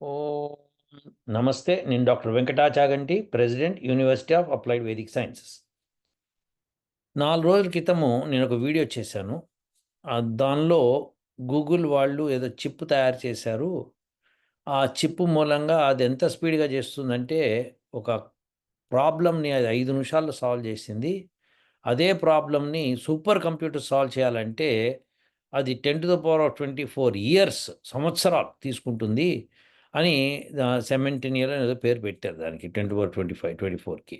ఓ నమస్తే నేను doctor Venkatachaganti president university of applied Vedic sciences. నాలుగు రోజుల క్రితము నేను ఒక వీడియో చేశాను. దానిలో గూగుల్ వాళ్ళు ఏదో చిప్ తయారు చేశారు. ఆ చిప్ మూలంగా అది ఎంత స్పీడ్గా చేస్తుందంటే ఒక ప్రాబ్లమ్ని అది ఐదు నిమిషాల్లో సాల్వ్ చేసింది. అదే ప్రాబ్లమ్ని సూపర్ కంప్యూటర్ సాల్వ్ చేయాలంటే అది ten to the power of twenty four years సంవత్సరాలు తీసుకుంటుంది. అని సెమెంటినియల్ ఏదో పేరు పెట్టారు దానికి twenty four twenty five twenty ఫోర్కి.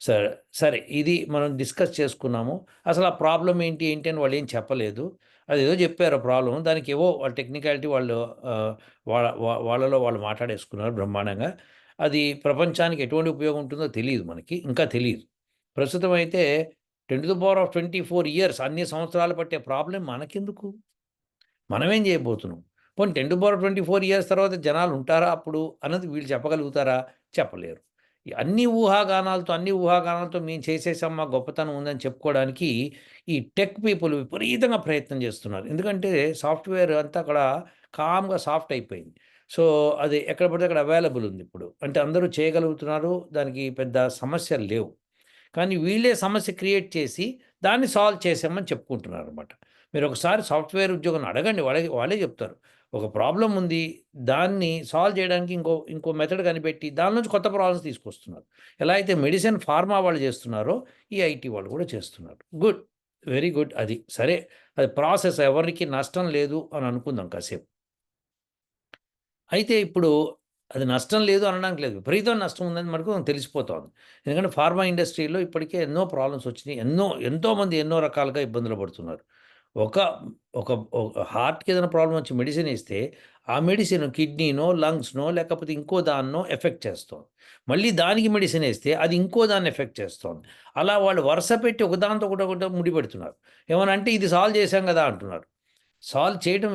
సరే సరే ఇది మనం డిస్కస్ చేసుకున్నాము. అసలు ఆ ప్రాబ్లం ఏంటి ఏంటి అని వాళ్ళు ఏం చెప్పలేదు. అది ఏదో చెప్పారు ప్రాబ్లం దానికి ఏవో వాళ్ళ టెక్నికాలిటీ వాళ్ళు వాళ్ళ వాళ్ళలో వాళ్ళు మాట్లాడేసుకున్నారు బ్రహ్మాండంగా. అది ప్రపంచానికి ఎటువంటి ఉపయోగం ఉంటుందో తెలియదు మనకి ఇంకా తెలియదు. ప్రస్తుతం అయితే ten to power of twenty four years అన్ని సంవత్సరాలు పట్టే ప్రాబ్లం మనకెందుకు? మనమేం చేయబోతున్నాం? పోనీ ten to power twenty four years తర్వాత జనాలు ఉంటారా అప్పుడు అన్నది వీళ్ళు చెప్పగలుగుతారా? చెప్పలేరు. అన్ని ఊహాగానాలతో అన్ని ఊహాగానాలతో మేము చేసేసాం మా గొప్పతనం ఉందని చెప్పుకోవడానికి ఈ టెక్ పీపుల్ విపరీతంగా ప్రయత్నం చేస్తున్నారు. ఎందుకంటే సాఫ్ట్వేర్ అంతా అక్కడ కామ్గా సాఫ్ట్ అయిపోయింది. సో అది ఎక్కడ పడితే అక్కడ అవైలబుల్ ఉంది ఇప్పుడు. అంటే అందరూ చేయగలుగుతున్నారు దానికి పెద్ద సమస్యలు లేవు. కానీ వీళ్ళే సమస్య క్రియేట్ చేసి దాన్ని సాల్వ్ చేసామని చెప్పుకుంటున్నారు అనమాట మీరు ఒకసారి సాఫ్ట్వేర్ ఉద్యోగం అడగండి వాళ్ళే వాళ్ళే చెప్తారు. ఒక ప్రాబ్లం ఉంది దాన్ని సాల్వ్ చేయడానికి ఇంకో ఇంకో మెథడ్ కనిపెట్టి దాని నుంచి కొత్త ప్రాబ్లమ్స్ తీసుకొస్తున్నారు. ఎలా అయితే మెడిసిన్ ఫార్మా వాళ్ళు చేస్తున్నారో ఈ ఐటీ వాళ్ళు కూడా చేస్తున్నారు. గుడ్ వెరీ గుడ్ అది సరే. అది ప్రాసెస్ ఎవరికి నష్టం లేదు అని అనుకుందాం కాసేపు. అయితే ఇప్పుడు అది నష్టం లేదు అనడానికి లేదు. విపరీతం నష్టం ఉందని మనకు తెలిసిపోతోంది. ఎందుకంటే ఫార్మా ఇండస్ట్రీలో ఇప్పటికే ఎన్నో ప్రాబ్లమ్స్ వచ్చినాయి. ఎన్నో ఎంతోమంది ఎన్నో రకాలుగా ఇబ్బందులు పడుతున్నారు. ఒక ఒక హార్ట్కి ఏదైనా ప్రాబ్లం వచ్చి మెడిసిన్ ఇస్తే ఆ మెడిసిన్ కిడ్నీనో లంగ్స్నో లేకపోతే ఇంకో దాన్నో ఎఫెక్ట్ చేస్తుంది. మళ్ళీ దానికి మెడిసిన్ వేస్తే అది ఇంకో దాన్ని ఎఫెక్ట్ చేస్తుంది. అలా వాళ్ళు వరుస పెట్టి ఒకదాంతో ఒకటి ఒకటి ముడిపెడుతున్నారు ఏమనంటే ఇది సాల్వ్ చేశాం కదా అంటున్నారు. సాల్వ్ చేయడం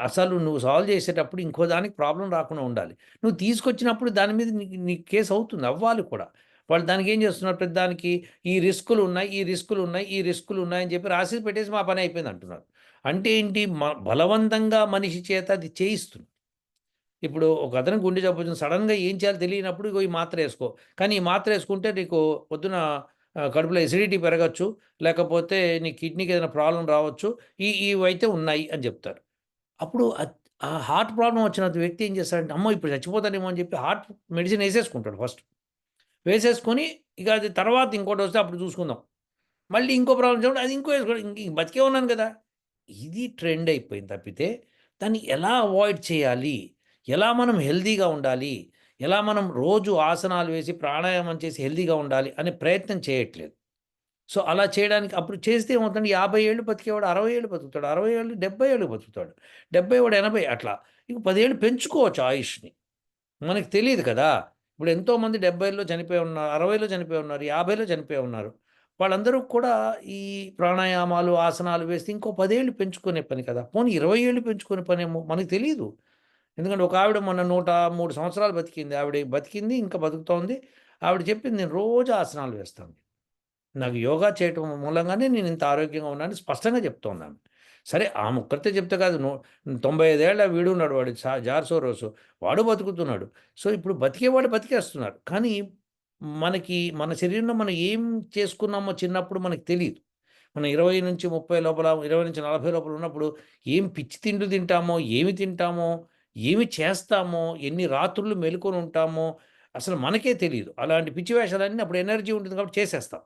అసలు నువ్వు సాల్వ్ చేసేటప్పుడు ఇంకో దానికి ప్రాబ్లం రాకుండా ఉండాలి. నువ్వు తీసుకొచ్చినప్పుడు దాని మీద నీ కేసు అవుతుంది. అవ్వాలి కూడా. వాళ్ళు దానికి ఏం చేస్తున్నారు? ప్రతి దానికి ఈ రిస్కులు ఉన్నాయి ఈ రిస్కులు ఉన్నాయి ఈ రిస్కులు ఉన్నాయని చెప్పి రాసి పెట్టేసి మా పని అయిపోయింది అంటున్నారు. అంటే ఏంటి? మ- బలవంతంగా మనిషి చేత అది చేయిస్తుంది. ఇప్పుడు ఒక అతను గుండె జబ్బు వచ్చింది సడన్గా ఏం చేయాలో తెలియనప్పుడు ఇగో ఈ మాత్ర వేసుకో. కానీ ఈ మాత్ర వేసుకుంటే నీకు పొద్దున కడుపులో ఎసిడిటీ పెరగచ్చు లేకపోతే నీ కిడ్నీకి ఏదైనా ప్రాబ్లం రావచ్చు ఈ ఇవైతే ఉన్నాయి అని చెప్తారు. అప్పుడు ఆ హార్ట్ ప్రాబ్లం వచ్చిన వ్యక్తి ఏం చేస్తాడంటే అమ్మో ఇప్పుడు చచ్చిపోతానేమో అని చెప్పి హార్ట్ మెడిసిన్ వేసేసుకుంటాడు ఫస్ట్. వేసేసుకొని ఇక అది తర్వాత ఇంకోటి వస్తే అప్పుడు చూసుకుందాం. మళ్ళీ ఇంకో ప్రాబ్లం చూడండి అది ఇంకో వేసుకోండి ఇంక ఇంక బతికే ఉన్నాను కదా. ఇది ట్రెండ్ అయిపోయింది తప్పితే దాన్ని ఎలా అవాయిడ్ చేయాలి? ఎలా మనం హెల్దీగా ఉండాలి? ఎలా మనం రోజు ఆసనాలు వేసి ప్రాణాయామం చేసి హెల్దీగా ఉండాలి అనే ప్రయత్నం చేయట్లేదు. సో అలా చేయడానికి అప్పుడు చేస్తే ఏమవుతుంది యాభై ఏళ్ళు బతికేవాడు అరవై ఏళ్ళు బతుకుతాడు అరవై ఏళ్ళు డెబ్బై ఏళ్ళు బతుకుతాడు డెబ్బై వాడు ఎనభై అట్లా. ఇక పదేళ్ళు పెంచుకోవచ్చు ఆయుష్ని. మనకి తెలియదు కదా. ఇప్పుడు ఎంతోమంది డెబ్బైలో చనిపోయి ఉన్నారు అరవైలో చనిపోయి ఉన్నారు యాభైలో చనిపోయి ఉన్నారు. వాళ్ళందరూ కూడా ఈ ప్రాణాయామాలు ఆసనాలు వేస్తే ఇంకో పదేళ్ళు పెంచుకునే పని కదా. పోనీ ఇరవై ఏళ్ళు పెంచుకునే పనేమో మనకు తెలియదు ఎందుకంటే ఒక ఆవిడ మొన్న నూట మూడు సంవత్సరాలు బతికింది. ఆవిడ బతికింది ఇంకా బతుకుతోంది. ఆవిడ చెప్పింది నేను రోజు ఆసనాలు వేస్తాను. నాకు యోగా చేయటం మూలంగానే నేను ఇంత ఆరోగ్యంగా ఉన్నానని స్పష్టంగా చెప్తున్నాను సరే ఆమె ఒక్కరితే చెప్తే కాదు. తొంభై ఐదేళ్ళ వీడు ఉన్నాడు వాడు జార్సో రోజు వాడు బతుకుతున్నాడు. సో ఇప్పుడు బతికేవాడు బతికేస్తున్నారు కానీ మనకి మన శరీరంలో మనం ఏం చేసుకున్నామో చిన్నప్పుడు మనకి తెలియదు మనం ఇరవై నుంచి ముప్పై లోపల ఇరవై నుంచి నలభై లోపల ఉన్నప్పుడు ఏం పిచ్చి తిండి తింటామో ఏమి తింటామో ఏమి చేస్తామో ఎన్ని రాత్రులు మెలుకొని ఉంటామో అసలు మనకే తెలియదు అలాంటి పిచ్చి వేషాలన్నీ అప్పుడు ఎనర్జీ ఉంటుంది కాబట్టి చేసేస్తాం.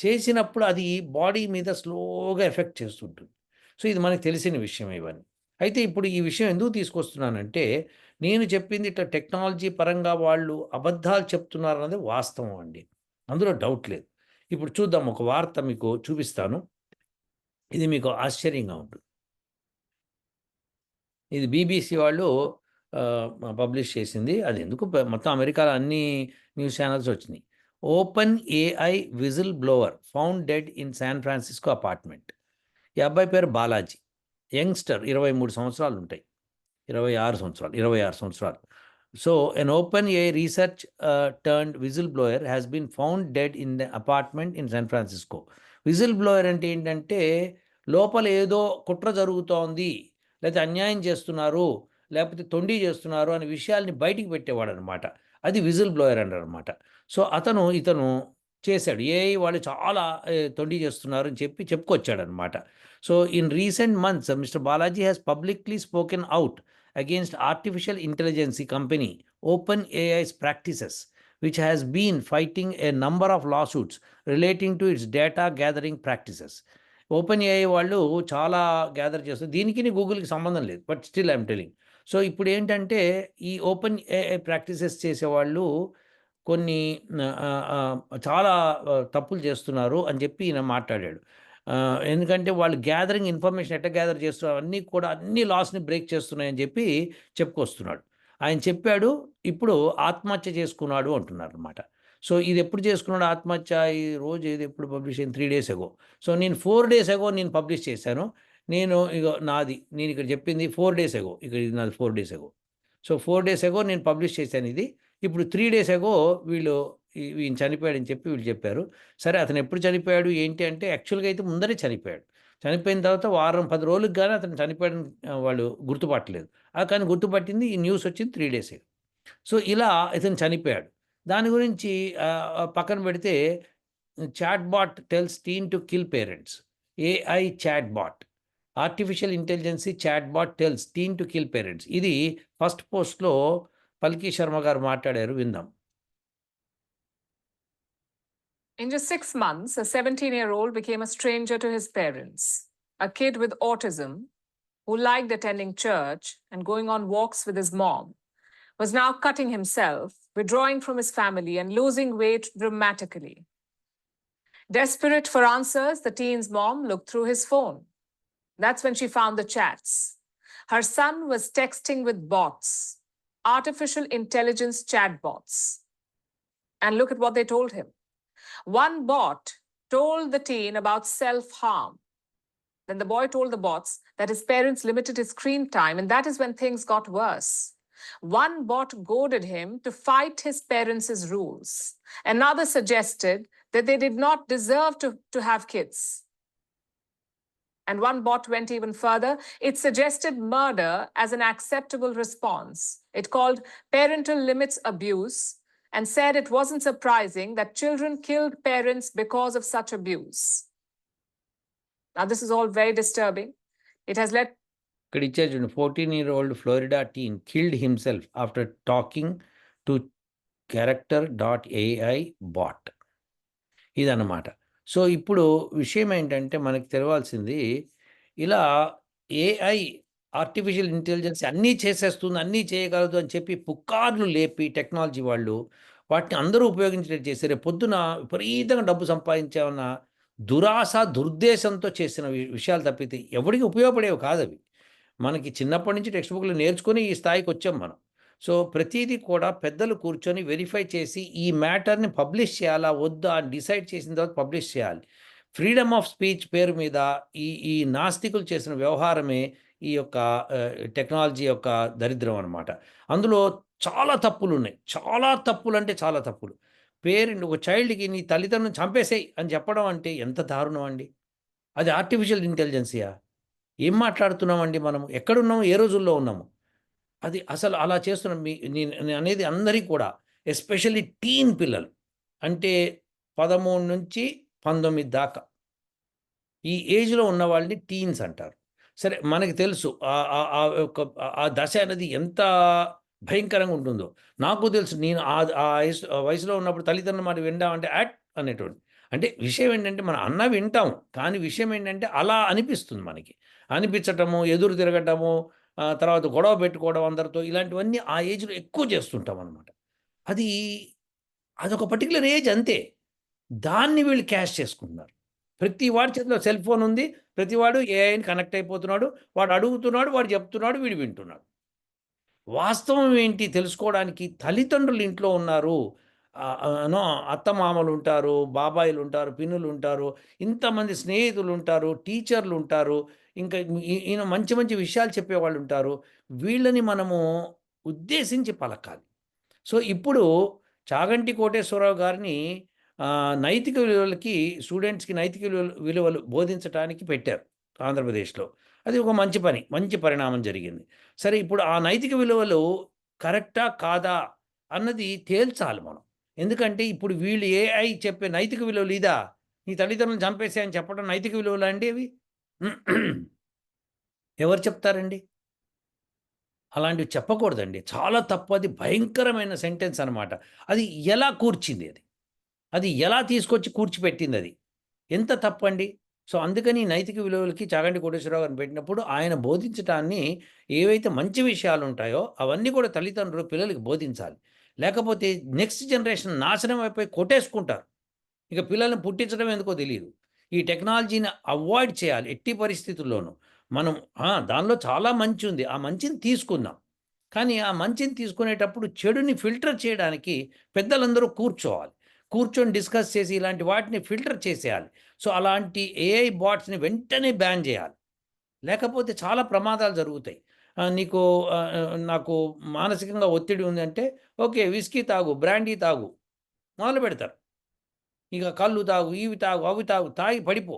చేసినప్పుడు అది బాడీ మీద స్లోగా ఎఫెక్ట్ చేస్తుంటుంది. సో ఇది మనకు తెలిసిన విషయం ఇవన్నీ. అయితే ఇప్పుడు ఈ విషయం ఎందుకు తీసుకొస్తున్నానంటే నేను చెప్పింది ఇట్లా టెక్నాలజీ పరంగా వాళ్ళు అబద్ధాలు చెప్తున్నారు అన్నది వాస్తవం అండి. అందులో డౌట్ లేదు. ఇప్పుడు చూద్దాం ఒక వార్త మీకు చూపిస్తాను. ఇది మీకు ఆశ్చర్యంగా ఉంటుంది. ఇది బీబీసీ వాళ్ళు పబ్లిష్ చేసింది. అది ఎందుకు మొత్తం అమెరికాలో అన్ని న్యూస్ ఛానల్స్ వచ్చినాయి. Open AI whistle blower found dead in San Francisco apartment. ఈ అబ్బాయి పేరు బాలాజీ. యంగ్స్టర్ ఇరవై మూడు సంవత్సరాలు ఉంటాయి ఇరవై ఆరు సంవత్సరాలు ఇరవై ఆరు సంవత్సరాలు. So an open A research turned whistle blower has been found dead in the apartment in San Francisco whistle blower అంటే ఏంటంటే లోపల ఏదో కుట్ర జరుగుతోంది లేకపోతే అన్యాయం చేస్తున్నారు లేకపోతే తొండి చేస్తున్నారు అనే విషయాల్ని బయటికి పెట్టేవాడు అనమాట అది విజిల్ బ్లోయర్ అనమాట సో, అతను ఇతను చేశాడు. ఏఐ వాళ్ళు చాలా తొండి చేస్తున్నారు అని చెప్పి చెప్పుకొచ్చాడనమాట. So, in recent months mister Balaji has publicly spoken out against artificial intelligence company open AI's practices which has been fighting a number of lawsuits relating to its data gathering practices. Open AI వాళ్ళు చాలా gather చేస్తారు. దీనికి గూగుల్‌కి సంబంధం లేదు. But still I'm telling so, ఇప్పుడు ఏంటంటే ఈ ఓపెన్ ఏఐ ప్రాక్టీసెస్ చేసేవాళ్ళు కొన్ని చాలా తప్పులు చేస్తున్నారు అని చెప్పి ఈయన మాట్లాడాడు. ఎందుకంటే వాళ్ళు గ్యాదరింగ్ ఇన్ఫర్మేషన్ ఎట్లా గ్యాదర్ చేస్తున్నారు అన్నీ కూడా అన్ని లాస్‌ని బ్రేక్ చేస్తున్నాయని చెప్పి చెప్పుకొస్తున్నాడు. ఆయన చెప్పాడు. ఇప్పుడు ఆత్మహత్య చేసుకున్నాడు అంటున్నారు అనమాట సో, ఇది ఎప్పుడు చేసుకున్నాడు ఆత్మహత్య? ఈ రోజు ఇది ఎప్పుడు పబ్లిష్ అయింది త్రీ డేస్ ఎగో. సో, నేను ఫోర్ డేస్ ఎగో నేను పబ్లిష్ చేశాను. నేను ఇక నాది. నేను ఇక్కడ చెప్పింది ఫోర్ డేస్ ఎగో. ఇక్కడ ఇది నాది four days ago. So, four days ago నేను పబ్లిష్ చేశాను ఇది. ఇప్పుడు త్రీ డేస్ అగో వీళ్ళు ఈయన చనిపోయాడని చెప్పి వీళ్ళు చెప్పారు. సరే అతను ఎప్పుడు చనిపోయాడు ఏంటి అంటే యాక్చువల్‌గా అయితే ముందరే చనిపోయాడు. చనిపోయిన తర్వాత వారం పది రోజులకి కానీ అతను చనిపోయాడని వాళ్ళు గుర్తుపట్టలేదు. ఆ! కానీ గుర్తుపట్టింది ఈ న్యూస్ వచ్చింది త్రీ డేస్ సో, ఇలా ఇతను చనిపోయాడు. దాని గురించి పక్కన పెడితే chat bot tells teen to kill parents. AI chat bot. Artificial intelligence chat bot tells teen to kill parents. ఇది ఫస్ట్ పోస్ట్‌లో పల్కి శర్మ గారు మాట్లాడారు విందాం. In just six months, a 17 year old became a stranger to his parents. A kid with autism who liked attending church and going on walks with his mom was now cutting himself, withdrawing from his family, and losing weight dramatically. Desperate for answers, the teen's mom looked through his phone. That's when she found the chats. Her son was texting with bots, artificial intelligence chatbots. And look at what they told him. One bot told the teen about self harm. Then the boy told the bots that his parents limited his screen time, and that is when things got worse. One bot goaded him to fight his parents' rules. Another suggested that they did not deserve to, to have kids. And one bot went even further. It suggested murder as an acceptable response. It called parental limits abuse and said it wasn't surprising that children killed parents because of such abuse. Now, this is all very disturbing. It has led. june 14 year old Florida teen killed himself after talking to character.ai bot. ഇതാണ് മാറ്റം so, ఇప్పుడు విషయం ఏంటంటే మనకి తెలవాల్సింది ఇలా AI artificial intelligence అన్నీ చేసేస్తుంది, అన్నీ చేయగలదు అని చెప్పి పుకార్లు లేపి టెక్నాలజీ వాళ్ళు వాటిని అందరూ ఉపయోగించేటట్టు చేసే పొద్దున విపరీతంగా డబ్బు సంపాదించామన్న దురాశ, దుర్దేశంతో చేసిన వి విషయాలు తప్పితే ఎవడికి ఉపయోగపడేవి కాదవి. మనకి చిన్నప్పటి నుంచి టెక్స్ట్ బుక్‌లు నేర్చుకొని ఈ స్థాయికి వచ్చాం మనం. సో, ప్రతిదీ కూడా పెద్దలు కూర్చొని వెరిఫై చేసి ఈ మ్యాటర్‌ని పబ్లిష్ చేయాలా? వద్దా? అని డిసైడ్ చేసిన తర్వాత పబ్లిష్ చేయాలి. ఫ్రీడమ్ ఆఫ్ స్పీచ్ పేరు మీద ఈ ఈ నాస్తికులు చేసిన వ్యవహారమే ఈ యొక్క టెక్నాలజీ యొక్క దరిద్రం అనమాట. అందులో చాలా తప్పులు ఉన్నాయి చాలా తప్పులు అంటే చాలా తప్పులు. పేరెంట్ ఒక చైల్డ్‌కి నీ తల్లిదండ్రులను చంపేసేయ్ అని చెప్పడం అంటే ఎంత దారుణం అండి. అది ఆర్టిఫిషియల్ ఇంటెలిజెన్సీయా? ఏం మాట్లాడుతున్నామండి మనం ఎక్కడున్నాము? ఏ రోజుల్లో ఉన్నాము? అది అసలు అలా చేస్తున్న మీ నేను అనేది అందరికీ కూడా ఎస్పెషల్లీ టీన్ పిల్లలు. అంటే 13-19 దాకా. ఈ ఏజ్‌లో ఉన్న వాళ్ళని టీన్స్ అంటారు. సరే మనకి తెలుసు ఆ యొక్క ఆ దశ అనేది ఎంత భయంకరంగా ఉంటుందో. నాకు తెలుసు నేను ఆ వయసు ఆ వయసులో ఉన్నప్పుడు తల్లిదండ్రులు మాట వింటామంటే యాట్ అనేటువంటి అంటే విషయం ఏంటంటే మనం అన్న వింటాం. కానీ విషయం ఏంటంటే అలా అనిపిస్తుంది మనకి. అనిపించటము, ఎదురు తిరగటము, తర్వాత గొడవ పెట్టుకోవడం అందరితో ఇలాంటివన్నీ ఆ ఏజ్‌లో ఎక్కువ చేస్తుంటాం అనమాట. అది అదొక పర్టిక్యులర్ ఏజ్ అంతే. దాన్ని వీళ్ళు క్యాష్ చేసుకుంటున్నారు. ప్రతి వాడి చేతిలో సెల్ ఫోన్ ఉంది. ప్రతివాడు ఏఐని కనెక్ట్ అయిపోతున్నాడు. వాడు అడుగుతున్నాడు, వాడు చెప్తున్నాడు, వీడు వింటున్నాడు. వాస్తవం ఏంటి తెలుసుకోవడానికి తల్లిదండ్రులు ఇంట్లో ఉన్నారు. అత్తమామలు ఉంటారు బాబాయిలు ఉంటారు పిన్నులు ఉంటారు ఇంతమంది స్నేహితులుంటారు, టీచర్లుంటారు. ఇంకా ఈయన మంచి మంచి విషయాలు చెప్పేవాళ్ళుంటారు. వీళ్ళని మనము ఉద్దేశించి పలకాలి. సో, ఇప్పుడు చాగంటి కోటేశ్వరరావు గారిని నైతిక విలువలకి స్టూడెంట్స్‌కి నైతిక విలువలు విలువలు బోధించటానికి పెట్టారు ఆంధ్రప్రదేశ్‌లో. అది ఒక మంచి పని మంచి పరిణామం జరిగింది సరే ఇప్పుడు ఆ నైతిక విలువలు కరెక్టా కాదా అన్నది తేల్చాలి మనం ఎందుకంటే ఇప్పుడు వీళ్ళు ఏఐ చెప్పే నైతిక విలువలు ఇదా నీ తల్లిదండ్రులను చంపేసే అని చెప్పడం నైతిక విలువలు అండి అవి ఎవరు చెప్తారండి? అలాంటివి చెప్పకూడదండి. చాలా తప్పు. అది భయంకరమైన సెంటెన్స్ అనమాట అది ఎలా కూర్చింది అది? అది ఎలా తీసుకొచ్చి కూర్చిపెట్టింది అది? ఎంత తప్పండి? సో అందుకని నైతిక విలువలకి చాగంటి కోటేశ్వరరావు గారిని పెట్టినప్పుడు ఆయన బోధించటాన్ని ఏవైతే మంచి విషయాలు ఉంటాయో అవన్నీ కూడా తల్లిదండ్రులు పిల్లలకి బోధించాలి. లేకపోతే నెక్స్ట్ జనరేషన్ నాశనం అయిపోయి కొట్టేసుకుంటారు. ఇక పిల్లల్ని పుట్టించడం ఎందుకో తెలియదు ఈ టెక్నాలజీని అవాయిడ్ చేయాలి ఎట్టి పరిస్థితుల్లోనూ. మనం దానిలో చాలా మంచి ఉంది. ఆ మంచిని తీసుకుందాం. కానీ ఆ మంచిని తీసుకునేటప్పుడు చెడుని ఫిల్టర్ చేయడానికి పెద్దలందరూ కూర్చోవాలి. కూర్చొని డిస్కస్ చేసి ఇలాంటి వాటిని ఫిల్టర్ చేసేయాలి. సో అలాంటి ఏఐ బాట్స్ని వెంటనే బ్యాన్ చేయాలి. లేకపోతే చాలా ప్రమాదాలు జరుగుతాయి. నీకు నాకు మానసికంగా ఒత్తిడి ఉందంటే ఓకే విస్కీ తాగు బ్రాండీ తాగు మొదలు పెడతారు ఇక కళ్ళు తాగు ఇవి తాగు అవి తాగు తాగి పడిపో.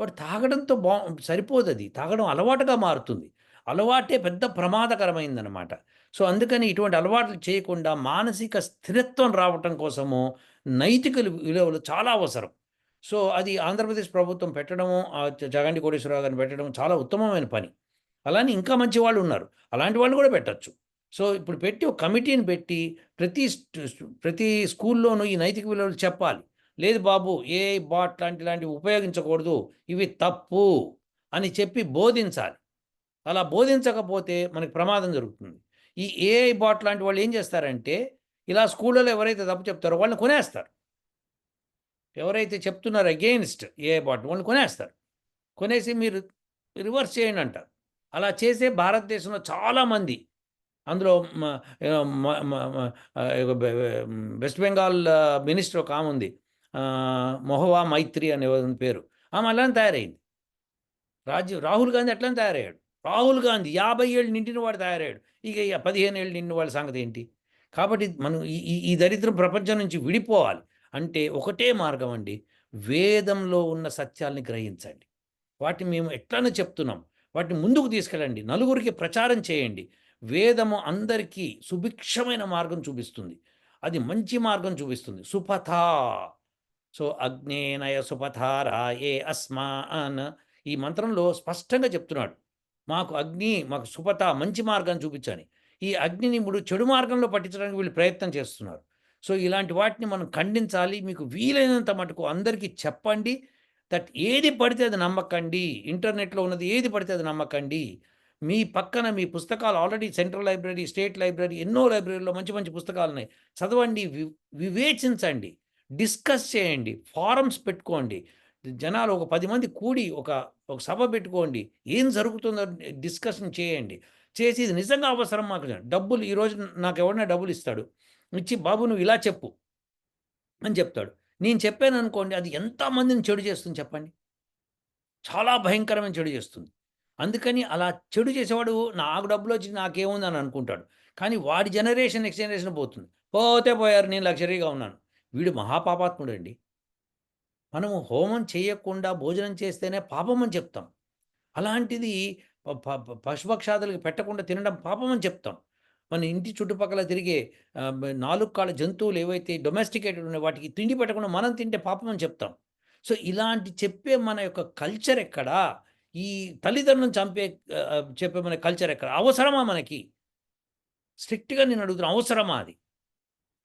వాడు తాగడంతో బా సరిపోదు అది. తాగడం అలవాటుగా మారుతుంది. అలవాటే పెద్ద ప్రమాదకరమైందనమాట సో అందుకని ఇటువంటి అలవాట్లు చేయకుండా మానసిక స్థిరత్వం రావటం కోసము నైతిక విలువలు చాలా అవసరం. సో అది ఆంధ్రప్రదేశ్ ప్రభుత్వం పెట్టడము జగండి కోటేశ్వరరావు గారిని పెట్టడం చాలా ఉత్తమమైన పని. అలానే ఇంకా మంచి వాళ్ళు ఉన్నారు. అలాంటి వాళ్ళు కూడా పెట్టచ్చు. సో ఇప్పుడు పెట్టి ఒక కమిటీని పెట్టి ప్రతి ప్రతి స్కూల్లోనూ ఈ నైతిక విలువలు చెప్పాలి. లేదు బాబు ఏ బాట్ లాంటి లాంటివి ఉపయోగించకూడదు ఇవి తప్పు అని చెప్పి బోధించాలి. అలా బోధించకపోతే మనకి ప్రమాదం జరుగుతుంది. ఈ ఏఐ బాట్ లాంటి వాళ్ళు ఏం చేస్తారంటే ఇలా స్కూళ్ళలో ఎవరైతే తప్పు చెప్తారో వాళ్ళని కొనేస్తారు. ఎవరైతే చెప్తున్నారో అగెయిన్స్ట్ ఏఐ బాట్ వాళ్ళని కొనేస్తారు. కొనేసి మీరు రివర్స్ చేయండి అంటారు అలా చేసే భారతదేశంలో చాలామంది అందులో వెస్ట్ బెంగాల్ మినిస్టర్ ఒక ఆమె ఉంది. మొహవా మైత్రి అనే పేరు. ఆమె అలానే తయారైంది. రాజీవ్ రాహుల్ గాంధీ అట్లనే తయారయ్యాడు. రాహుల్ గాంధీ యాభై ఏళ్ళు నిండిన వాడు తయారయ్యాడు. ఇక పదిహేను ఏళ్ళు నిండిన వాళ్ళ సంగతి ఏంటి? కాబట్టి మనం ఈ ఈ- దరిద్రం ప్రపంచం నుంచి విడిపోవాలి. అంటే ఒకటే మార్గం అండి. వేదంలో ఉన్న సత్యాల్ని గ్రహించండి. వాటిని మేము ఎట్లనే చెప్తున్నాం. వాటిని ముందుకు తీసుకెళ్ళండి. నలుగురికి ప్రచారం చేయండి. వేదము అందరికీ సుభిక్షమైన మార్గం చూపిస్తుంది. అది మంచి మార్గం చూపిస్తుంది. సుపథ సో అగ్నేనయ సుపథారాయే అస్మాన్. ఈ మంత్రంలో స్పష్టంగా చెప్తున్నాడు. మాకు అగ్ని మాకు సుపథ మంచి మార్గాన్ని చూపించాలి ఈ అగ్నిని ఇప్పుడు చెడు మార్గంలో పట్టించడానికి వీళ్ళు ప్రయత్నం చేస్తున్నారు. సో ఇలాంటి వాటిని మనం ఖండించాలి. మీకు వీలైనంత మటుకు అందరికీ చెప్పండి. దట్ ఏది పడితే అది నమ్మకండి. ఇంటర్నెట్లో ఉన్నది ఏది పడితే అది నమ్మకండి. మీ పక్కన మీ పుస్తకాలు already central library state library ఎన్నో లైబ్రరీలో మంచి మంచి పుస్తకాలు ఉన్నాయి చదవండి వివేచించండి. డిస్కస్ చేయండి ఫారమ్స్ పెట్టుకోండి. జనాలు ఒక పది మంది కూడి ఒక ఒక సభ పెట్టుకోండి. ఏం జరుగుతుందో డిస్కషన్ చేయండి. చేసి ఇది నిజంగా అవసరం మాకు డబ్బులు ఈరోజు నాకు ఎవరైనా డబ్బులు ఇస్తాడు. ఇచ్చి బాబు నువ్వు ఇలా చెప్పు అని చెప్తాడు. నేను చెప్పాను అనుకోండి అది ఎంతమందిని చెడు చేస్తుంది చెప్పండి. చాలా భయంకరమైన చెడు చేస్తుంది. అందుకని అలా చెడు చేసేవాడు నాకు డబ్బులు వచ్చి నాకేముంది అని అనుకుంటాడు. కానీ వాడి జనరేషన్ నెక్స్ట్ జనరేషన్ పోతుంది. పోతే పోయారు నేను లగ్జరీగా ఉన్నాను. వీడు మహాపాపాత్ముడు అండి మనము హోమం చేయకుండా భోజనం చేస్తేనే పాపం అని చెప్తాం. అలాంటిది పశుపక్షాదులకు పెట్టకుండా తినడం పాపం అని చెప్తాం. మన ఇంటి చుట్టుపక్కల తిరిగే నాలుగు కాళ్ళ జంతువులు ఏవైతే డొమెస్టికేటెడ్ ఉన్నాయి వాటికి తిండి పెట్టకుండా మనం తింటే పాపం అని చెప్తాం. సో ఇలాంటి చెప్పే మన యొక్క కల్చర్ ఎక్కడా? ఈ తల్లిదండ్రులను చంపే చెప్పే మన కల్చర్ ఎక్కడ? అవసరమా మనకి? స్ట్రిక్ట్గా నేను అడుగుతున్నా అవసరమా అది?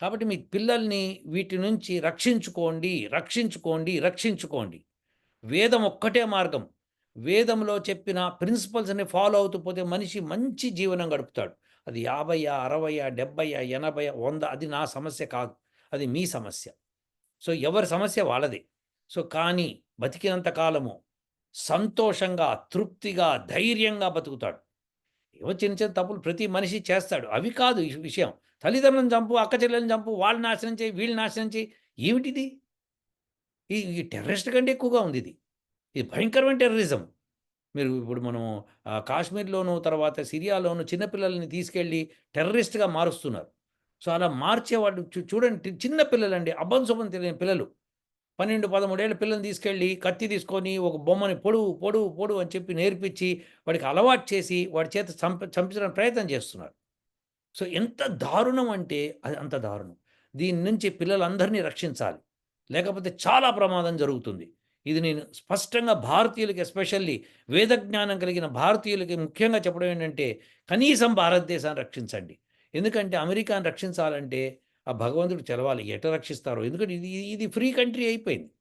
కాబట్టి మీ పిల్లల్ని వీటి నుంచి రక్షించుకోండి రక్షించుకోండి రక్షించుకోండి. వేదం ఒక్కటే మార్గం. వేదంలో చెప్పిన ప్రిన్సిపల్స్ని ఫాలో అవుతూ పోతే మనిషి మంచి జీవనం గడుపుతాడు. అది యాభై అరవై డెబ్బై ఎనభై వంద అది నా సమస్య కాదు. అది మీ సమస్య. సో ఎవరి సమస్య వాళ్ళది. సో కానీ బతికినంత కాలము సంతోషంగా తృప్తిగా ధైర్యంగా బతుకుతాడు. ఏవో చిన్న చిన్న తప్పులు ప్రతి మనిషి చేస్తాడు. అవి కాదు ఈ విషయం. తల్లిదండ్రులను చంపు అక్క చెల్లెలను చంపు వాళ్ళు నాశనం చేయి వీళ్ళు నాశనం చేయి. ఏమిటిది? ఈ ఈ టెర్రరిస్ట్ కంటే ఎక్కువగా ఉంది ఇది. ఇది భయంకరమైన టెర్రరిజం. మీరు ఇప్పుడు మనము కాశ్మీర్లోను తర్వాత సిరియాలోను చిన్నపిల్లల్ని తీసుకెళ్ళి టెర్రరిస్ట్గా మారుస్తున్నారు. సో అలా మార్చేవాళ్ళు చూ చూడండి చిన్న పిల్లలండి అబ్బం శుభం తెలియని పిల్లలు. పన్నెండు పదమూడేళ్ళ పిల్లల్ని తీసుకెళ్ళి కత్తి తీసుకొని ఒక బొమ్మని పొడు పొడు పొడు అని చెప్పి నేర్పించి వాడికి అలవాటు చేసి వాడి చేత చంప చంపించడానికి ప్రయత్నం చేస్తున్నారు. సో ఎంత దారుణం అంటే అది అంత దారుణం. దీని నుంచి పిల్లలందరినీ రక్షించాలి. లేకపోతే చాలా ప్రమాదం జరుగుతుంది. ఇది నేను స్పష్టంగా భారతీయులకి ఎస్పెషల్లీ వేద జ్ఞానం కలిగిన భారతీయులకి ముఖ్యంగా చెప్పడం ఏంటంటే కనీసం భారతదేశాన్ని రక్షించండి. ఎందుకంటే అమెరికాను రక్షించాలంటే ఆ భగవంతుడు చలవాలి ఎట్లా రక్షిస్తారో? ఎందుకంటే ఇది ఇది ఫ్రీ కంట్రీ అయిపోయింది.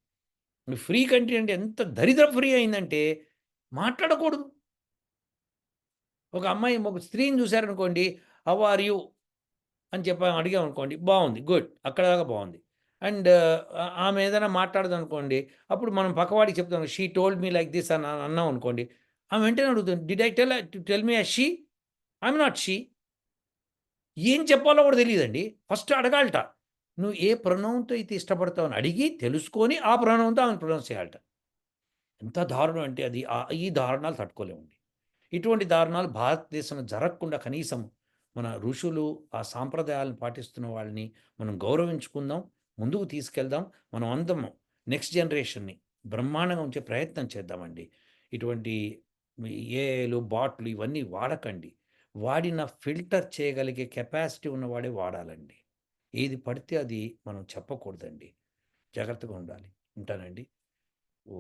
ఫ్రీ కంట్రీ అంటే ఎంత దరిద్ర ఫ్రీ అయిందంటే మాట్లాడకూడదు. ఒక అమ్మాయి ఒక స్త్రీని చూశారనుకోండి హౌ ఆర్ యూ అని చెప్పి అడిగాం అనుకోండి బాగుంది గుడ్ అక్కడ దాకా బాగుంది. అండ్ ఆమె ఏదైనా మాట్లాడదు అనుకోండి అప్పుడు మనం పక్కవాడికి చెప్తాం she told me like this అని అన్నాం అనుకోండి ఆమె వెంటనే అడుగుతుంది did I tell tell me uh she I'm not she ఏం చెప్పాలో కూడా తెలియదండి. ఫస్ట్ అడగాలట నువ్వు ఏ ప్రొనౌన్తో అయితే ఇష్టపడతావు అని అడిగి తెలుసుకొని ఆ ప్రొనౌన్తో ఆమెను ప్రొనౌన్స్ చేయాలట. ఎంత దారుణం అంటే అది ఈ దారుణాలు తట్టుకోలేమండి. ఇటువంటి దారుణాలు భారతదేశంలో జరగకుండా కనీసం మన ఋషులు ఆ సాంప్రదాయాలను పాటిస్తున్న వాళ్ళని మనం గౌరవించుకుందాం ముందుకు తీసుకెళ్దాం మనం అందము నెక్స్ట్ జనరేషన్ని బ్రహ్మాండంగా ఉంచే ప్రయత్నం చేద్దామండి. ఇటువంటి ఏలు బాట్లు ఇవన్నీ వాడకండి. వాడిన ఫిల్టర్ చేయగలిగే కెపాసిటీ ఉన్నవాడే వాడాలండి. ఏది పడితే అది మనం చెప్పకూడదండి. జాగ్రత్తగా ఉండాలి. ఉంటానండి. ఓ